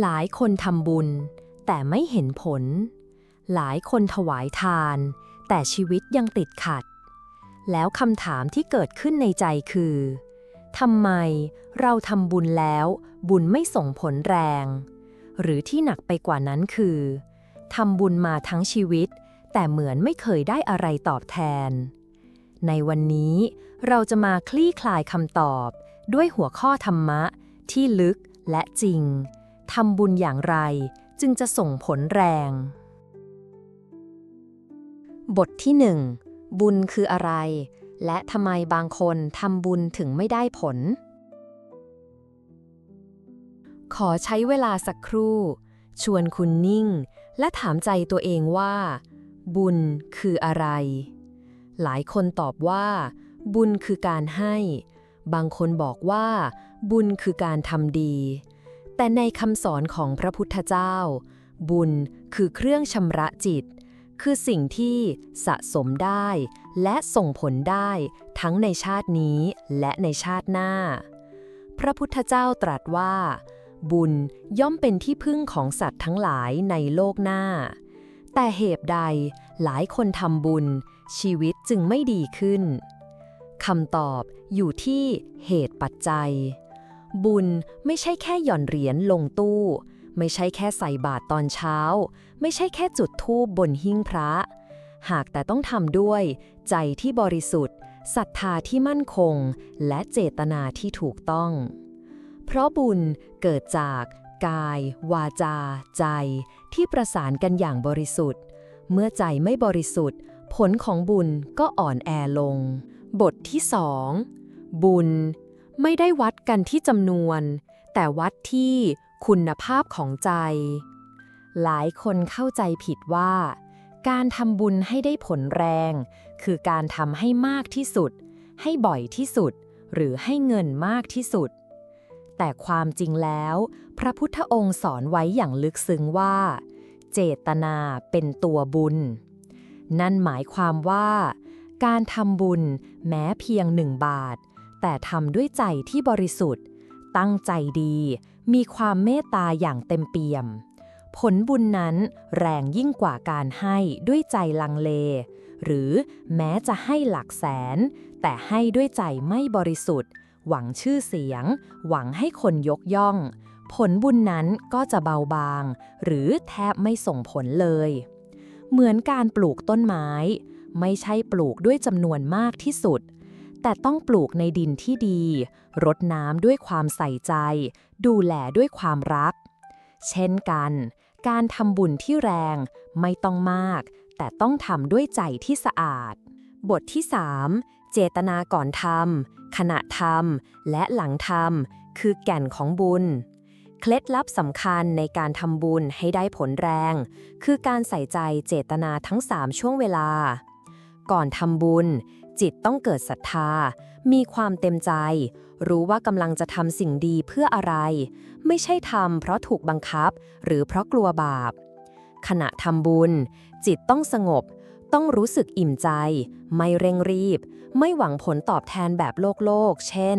หลายคนทำบุญ แต่ไม่เห็นผล หลายคนถวายทาน แต่ชีวิตยังติดขัด แล้วคำถามที่เกิดขึ้นในใจคือทำไมเราทำบุญแล้วบุญไม่ส่งผลแรง หรือที่หนักไปกว่านั้นคือทำบุญมาทั้งชีวิต แต่เหมือนไม่เคยได้อะไรตอบแทน ในวันนี้เราจะมาคลี่คลายคำตอบ ด้วยหัวข้อธรรมะที่ลึกและจริง ทำบุญอย่างไรจึงจะส่งผลแรง บทที่หนึ่งบุญคืออะไร และทำไมบางคนทำบุญถึงไม่ได้ผล ขอใช้เวลาสักครู่ ชวนคุณนิ่ง และถามใจตัวเองว่า บุญคืออะไร หลายคนตอบว่า บุญคือการให้ บางคนบอกว่า บุญคือการทำดี แต่ในคำสอนของพระพุทธเจ้า บุญคือเครื่องชำระจิต คือสิ่งที่สะสมได้และส่งผลได้ทั้งในชาตินี้และในชาติหน้า พระพุทธเจ้าตรัสว่า บุญย่อมเป็นที่พึ่งของสัตว์ทั้งหลายในโลกหน้า แต่เหตุใดหลายคนทำบุญ ชีวิตจึงไม่ดีขึ้นคำตอบอยู่ที่เหตุปัจจัย บุญไม่ใช่แค่หย่อนเหรียญลงตู้ ไม่ใช่แค่ใส่บาตรตอนเช้า ไม่ใช่แค่จุดธูปบนหิ้งพระ หากแต่ต้องทำด้วย ใจที่บริสุทธิ์ศรัทธาที่มั่นคง และเจตนาที่ถูกต้อง เพราะบุญเกิดจากกาย วาจา ใจ ที่ประสานกันอย่างบริสุทธิ์ เมื่อใจไม่บริสุทธิ์ ผลของบุญก็อ่อนแอลง บทที่สองบุญ ไม่ได้วัดกันที่จำนวน แต่วัดที่คุณภาพของใจ หลายคนเข้าใจผิดว่า การทำบุญให้ได้ผลแรง คือการทำให้มากที่สุด ให้บ่อยที่สุด หรือให้เงินมากที่สุด แต่ความจริงแล้ว พระพุทธองค์สอนไว้อย่างลึกซึ้งว่า เจตนาเป็นตัวบุญ นั่นหมายความว่า การทำบุญแม้เพียงหนึ่งบาท แต่ทำด้วยใจที่บริสุทธิ์ ตั้งใจดี มีความเมตตาอย่างเต็มเปี่ยม ผลบุญนั้นแรงยิ่งกว่าการให้ด้วยใจลังเล หรือแม้จะให้หลักแสน แต่ให้ด้วยใจไม่บริสุทธิ์ หวังชื่อเสียง หวังให้คนยกย่อง ผลบุญนั้นก็จะเบาบาง หรือแทบไม่ส่งผลเลย เหมือนการปลูกต้นไม้ ไม่ใช่ปลูกด้วยจำนวนมากที่สุด แต่ต้องปลูกในดินที่ดี รดน้ำด้วยความใส่ใจ ดูแลด้วยความรัก เช่นกัน การทำบุญที่แรงไม่ต้องมาก แต่ต้องทำด้วยใจที่สะอาด บทที่ 3 เจตนาก่อนทำขณะทำและหลังทำคือแก่นของบุญ เคล็ดลับสำคัญในการทำบุญให้ได้ผลแรง คือการใส่ใจเจตนาทั้ง 3 ช่วงเวลาก่อนทำบุญ จิตต้องเกิดศรัทธา มีความเต็มใจ รู้ว่ากำลังจะทำสิ่งดีเพื่ออะไร ไม่ใช่ทำเพราะถูกบังคับ หรือเพราะกลัวบาป ขณะทำบุญ จิตต้องสงบ ต้องรู้สึกอิ่มใจ ไม่เร่งรีบ ไม่หวังผลตอบแทนแบบโลกโลก เช่น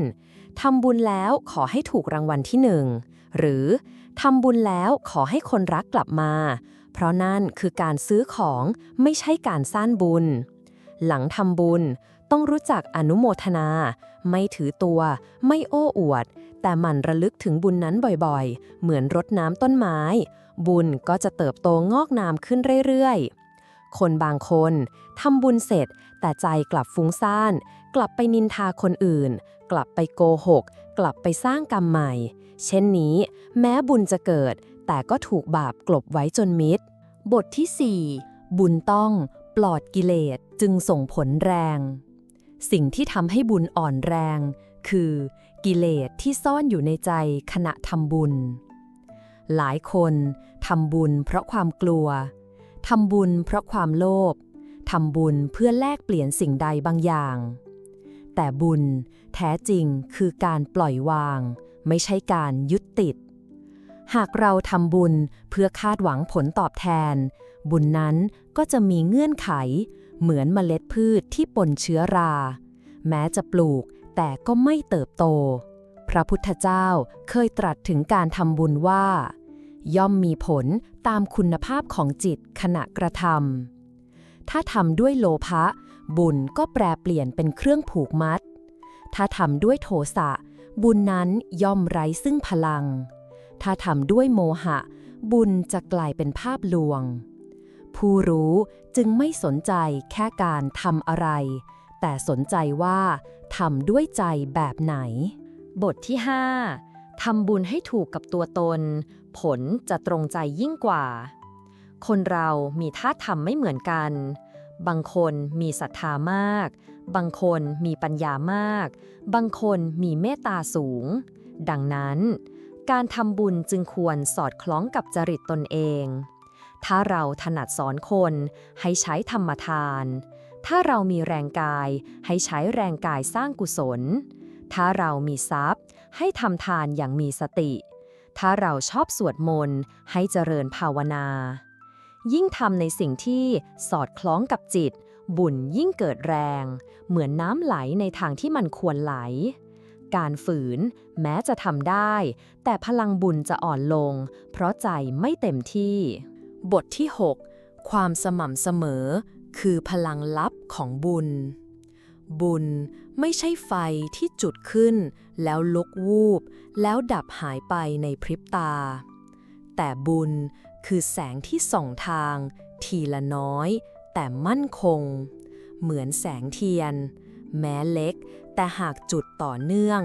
ทำบุญแล้วขอให้ถูกรางวัลที่หนึ่ง หรือทำบุญแล้วขอให้คนรักกลับมา เพราะนั่นคือการซื้อของไม่ใช่การสร้างบุญ หลังทำบุญ ต้องรู้จักอนุโมทนา ไม่ถือตัว ไม่โอ้อวด แต่หมั่นระลึกถึงบุญนั้นบ่อยๆ เหมือนรดน้ำต้นไม้ บุญก็จะเติบโตงอกงามขึ้นเรื่อยๆ คนบางคนทำบุญเสร็จ แต่ใจกลับฟุ้งซ่าน กลับไปนินทาคนอื่น กลับไปโกหก กลับไปสร้างกรรมใหม่ เช่นนี้ แม้บุญจะเกิด แต่ก็ถูกบาปกลบไว้จนมิดบทที่ 4 บุญต้องปลอดกิเลสจึงส่งผลแรง สิ่งที่ทำให้บุญอ่อนแรง คือกิเลสที่ซ่อนอยู่ในใจขณะทำบุญ หลายคนทำบุญเพราะความกลัว ทำบุญเพราะความโลภ ทำบุญเพื่อแลกเปลี่ยนสิ่งใดบางอย่าง แต่บุญแท้จริงคือการปล่อยวาง ไม่ใช่การยึดติด หากเราทำบุญเพื่อคาดหวังผลตอบแทน บุญนั้นก็จะมีเงื่อนไข เหมือนเมล็ดพืชที่ปนเชื้อรา แม้จะปลูกแต่ก็ไม่เติบโต พระพุทธเจ้าเคยตรัสถึงการทำบุญว่า ย่อมมีผลตามคุณภาพของจิตขณะกระทำถ้าทำด้วยโลภะ บุญก็แปรเปลี่ยนเป็นเครื่องผูกมัด ถ้าทำด้วยโทสะ บุญนั้นย่อมไร้ซึ่งพลัง ถ้าทำด้วยโมหะ บุญจะกลายเป็นภาพลวง ผู้รู้จึงไม่สนใจแค่การทำอะไร แต่สนใจว่าทำด้วยใจแบบไหน บทที่ 5ทำบุญให้ถูกกับตัวตน ผลจะตรงใจยิ่งกว่า คนเรามีท่าทำไม่เหมือนกัน บางคนมีศรัทธามาก บางคนมีปัญญามาก บางคนมีเมตตาสูง ดังนั้น การทำบุญจึงควรสอดคล้องกับจริตตนเอง ถ้าเราถนัดสอนคนให้ใช้ธรรมทาน ถ้าเรามีแรงกายให้ใช้แรงกายสร้างกุศล ถ้าเรามีทรัพย์ ให้ทำทานอย่างมีสติ ถ้าเราชอบสวดมนต์ให้เจริญภาวนา ยิ่งทำในสิ่งที่สอดคล้องกับจิต บุญยิ่งเกิดแรง เหมือนน้ำไหลในทางที่มันควรไหล การฝืนแม้จะทำได้ แต่พลังบุญจะอ่อนลง เพราะใจไม่เต็มที่ บทที่ 6 ความสม่ำเสมอ คือพลังลับของบุญ บุญไม่ใช่ไฟที่จุดขึ้น แล้วลุกวูบ แล้วดับหายไปในพริบตา แต่บุญคือแสงที่ส่องทาง ทีละน้อย แต่มั่นคง เหมือนแสงเทียน แม้เล็ก แต่หากจุดต่อเนื่อง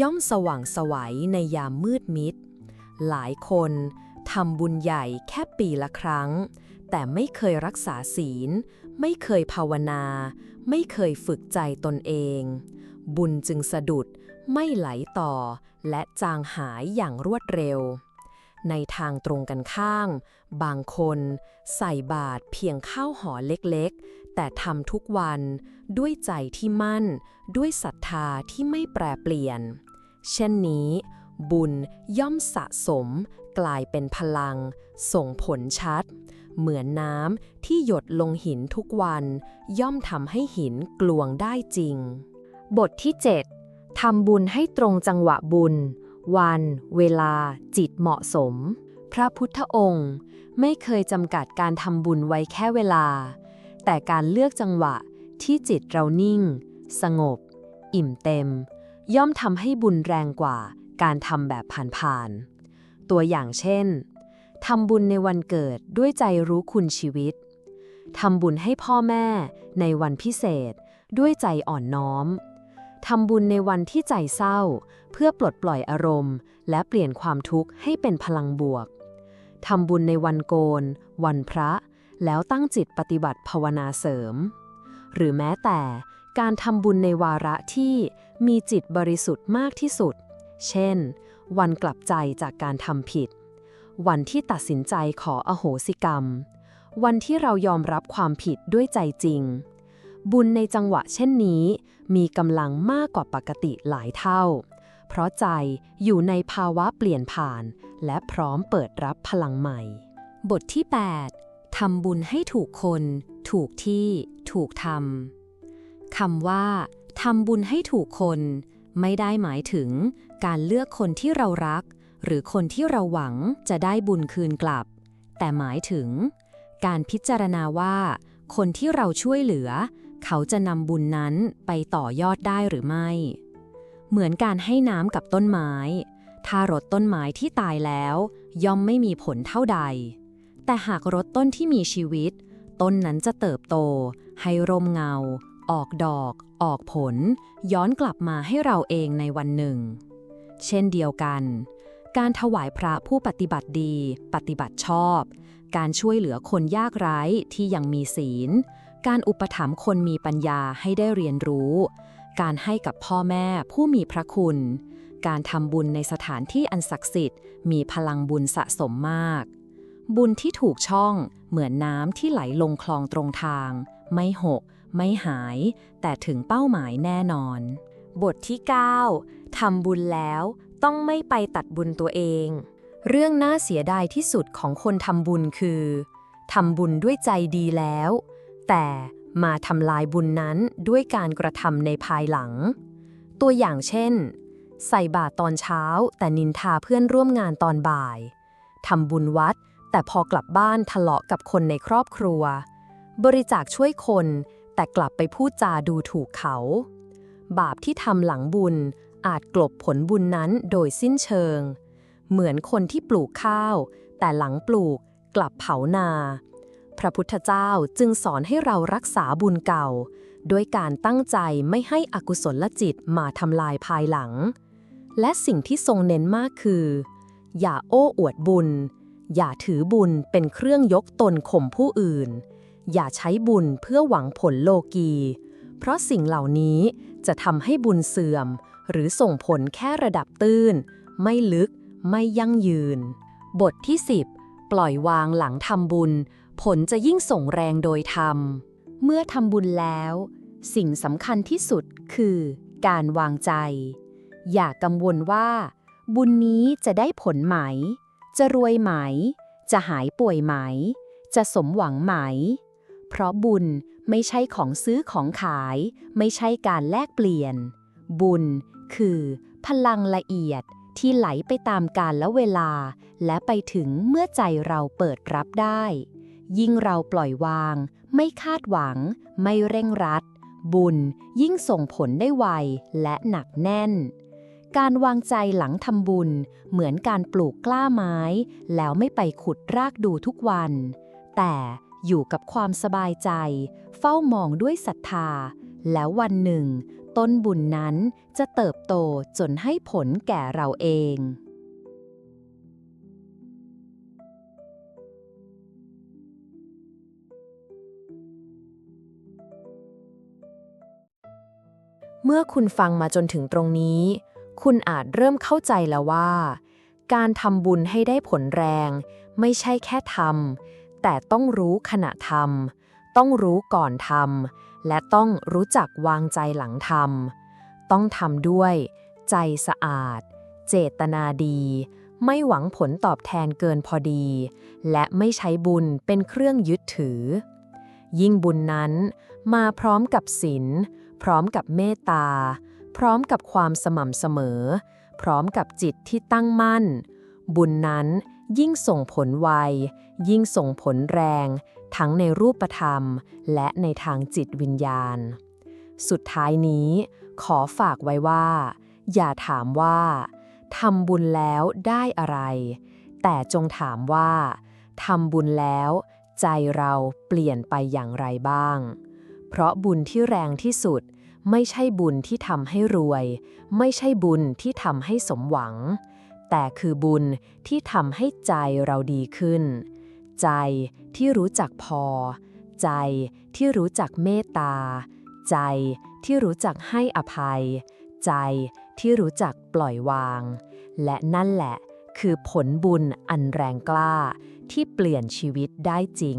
ย่อมสว่างสวัยในยามมืดมิด หลายคน ทำบุญใหญ่แค่ปีละครั้ง แต่ไม่เคยรักษาศีล ไม่เคยภาวนา ไม่เคยฝึกใจตนเอง บุญจึงสะดุดไม่ไหลต่อ และจางหายอย่างรวดเร็ว ในทางตรงกันข้าม บางคนใส่บาตรเพียงข้าวห่อเล็กๆ แต่ทำทุกวันด้วยใจที่มั่น ด้วยศรัทธาที่ไม่แปรเปลี่ยน เช่นนี้ บุญย่อมสะสม กลายเป็นพลัง ส่งผลชัด เหมือนน้ำที่หยดลงหินทุกวัน ย่อมทำให้หินกลวงได้จริง บทที่ 7ทำบุญให้ตรงจังหวะบุญ วัน เวลา จิตเหมาะสม พระพุทธองค์ ไม่เคยจำกัดการทำบุญไว้แค่เวลา แต่การเลือกจังหวะที่จิตเรานิ่ง สงบ อิ่มเต็ม ย่อมทำให้บุญแรงกว่า การทำแบบผ่านๆ ตัวอย่างเช่น ทำบุญในวันเกิดด้วยใจรู้คุณชีวิต ทำบุญให้พ่อแม่ในวันพิเศษ ด้วยใจอ่อนน้อม ทำบุญในวันที่ใจเศร้า เพื่อปลดปล่อยอารมณ์ และเปลี่ยนความทุกข์ให้เป็นพลังบวก ทำบุญในวันโกน วันพระ แล้วตั้งจิตปฏิบัติภาวนาเสริม หรือแม้แต่การทำบุญในวาระที่มีจิตบริสุทธิ์มากที่สุด เช่น วันกลับใจจากการทำผิด วันที่ตัดสินใจขออโหสิกรรม วันที่เรายอมรับความผิดด้วยใจจริง บุญในจังหวะเช่นนี้ มีกำลังมากกว่าปกติหลายเท่า เพราะใจอยู่ในภาวะเปลี่ยนผ่าน และพร้อมเปิดรับพลังใหม่ บทที่ 8 ทำบุญให้ถูกคน ถูกที่ ถูกทำคำว่าทำบุญให้ถูกคน ไม่ได้หมายถึงการเลือกคนที่เรารัก หรือคนที่เราหวังจะได้บุญคืนกลับ แต่หมายถึง การพิจารณาว่า คนที่เราช่วยเหลือ เขาจะนำบุญนั้นไปต่อยอดได้หรือไม่ เหมือนการให้น้ำกับต้นไม้ ถ้ารดต้นไม้ที่ตายแล้ว ย่อมไม่มีผลเท่าใด แต่หากรดต้นที่มีชีวิต ต้นนั้นจะเติบโต ให้ร่มเงา ออกดอก ออกผล ย้อนกลับมาให้เราเองในวันหนึ่ง เช่นเดียวกัน การถวายพระผู้ปฏิบัติดี ปฏิบัติชอบ การช่วยเหลือคนยากไร้ที่ยังมีศีล การอุปถัมภ์คนมีปัญญาให้ได้เรียนรู้ การให้กับพ่อแม่ผู้มีพระคุณ การทำบุญในสถานที่อันศักดิ์สิทธิ์ มีพลังบุญสะสมมาก บุญที่ถูกช่องเหมือนน้ำที่ไหลลงคลองตรงทาง ไม่หก ไม่หาย แต่ถึงเป้าหมายแน่นอน บทที่ 9ทำบุญแล้วต้องไม่ไปตัดบุญตัวเอง เรื่องน่าเสียดายที่สุดของคนทำบุญคือทำบุญด้วยใจดีแล้ว แต่มาทำลายบุญนั้นด้วยการกระทำในภายหลัง ตัวอย่างเช่น ใส่บาตรตอนเช้าแต่นินทาเพื่อนร่วมงานตอนบ่าย ทำบุญวัด แต่พอกลับบ้านทะเลาะกับคนในครอบครัว บริจาคช่วยคน แต่กลับไปพูดจาดูถูกเขา บาปที่ทำหลังบุญอาจกลบผลบุญนั้นโดยสิ้นเชิง เหมือนคนที่ปลูกข้าว แต่หลังปลูกกลับเผานา พระพุทธเจ้าจึงสอนให้เรารักษาบุญเก่า ด้วยการตั้งใจไม่ให้อกุศลจิตมาทำลายภายหลัง และสิ่งที่ทรงเน้นมากคือ อย่าโอ้อวดบุญ อย่าถือบุญเป็นเครื่องยกตนข่มผู้อื่น อย่าใช้บุญเพื่อหวังผลโลกี เพราะสิ่งเหล่านี้จะทำให้บุญเสื่อม หรือส่งผลแค่ระดับตื้น ไม่ลึก ไม่ยั่งยืน บทที่ 10 ปล่อยวางหลังทำบุญ ผลจะยิ่งส่งแรงโดยธรรม เมื่อทำบุญแล้ว สิ่งสำคัญที่สุดคือการวางใจ อย่ากังวลว่า บุญนี้จะได้ผลไหม จะรวยไหม จะหายป่วยไหม จะสมหวังไหม เพราะบุญไม่ใช่ของซื้อของขาย ไม่ใช่การแลกเปลี่ยน บุญคือ พลังละเอียดที่ไหลไปตามกาลและเวลา และไปถึงเมื่อใจเราเปิดรับได้ ยิ่งเราปล่อยวาง ไม่คาดหวัง ไม่เร่งรัด บุญยิ่งส่งผลได้ไวและหนักแน่น การวางใจหลังทำบุญ เหมือนการปลูกกล้าไม้ แล้วไม่ไปขุดรากดูทุกวัน แต่ อยู่กับความสบายใจ เฝ้ามองด้วยศรัทธา แล้ววันหนึ่ง ต้นบุญนั้นจะเติบโตจนให้ผลแก่เราเองเมื่อคุณฟังมาจนถึงตรงนี้ คุณอาจเริ่มเข้าใจแล้วว่า การทำบุญให้ได้ผลแรง ไม่ใช่แค่ทำ แต่ต้องรู้ขณะทำต้องรู้ก่อนทำและต้องรู้จักวางใจหลังทำต้องทำด้วย ใจสะอาด เจตนาดี ไม่หวังผลตอบแทนเกินพอดี และไม่ใช้บุญเป็นเครื่องยึดถือ ยิ่งบุญนั้นมาพร้อมกับศีลพร้อมกับเมตตา พร้อมกับความสม่ำเสมอ พร้อมกับจิตที่ตั้งมั่น บุญนั้นยิ่งส่งผลไว ยิ่งส่งผลแรง ทั้งในรูปธรรม และในทางจิตวิญญาณ สุดท้ายนี้ ขอฝากไว้ว่า อย่าถามว่าทำบุญแล้วได้อะไร แต่จงถามว่าทำบุญแล้ว ใจเราเปลี่ยนไปอย่างไรบ้าง เพราะบุญที่แรงที่สุด ไม่ใช่บุญที่ทำให้รวย ไม่ใช่บุญที่ทำให้สมหวัง แต่คือบุญที่ทำให้ใจเราดีขึ้น ใจที่รู้จักพอ ใจที่รู้จักเมตตา ใจที่รู้จักให้อภัย ใจที่รู้จักปล่อยวาง และนั่นแหละคือผลบุญอันแรงกล้าที่เปลี่ยนชีวิตได้จริง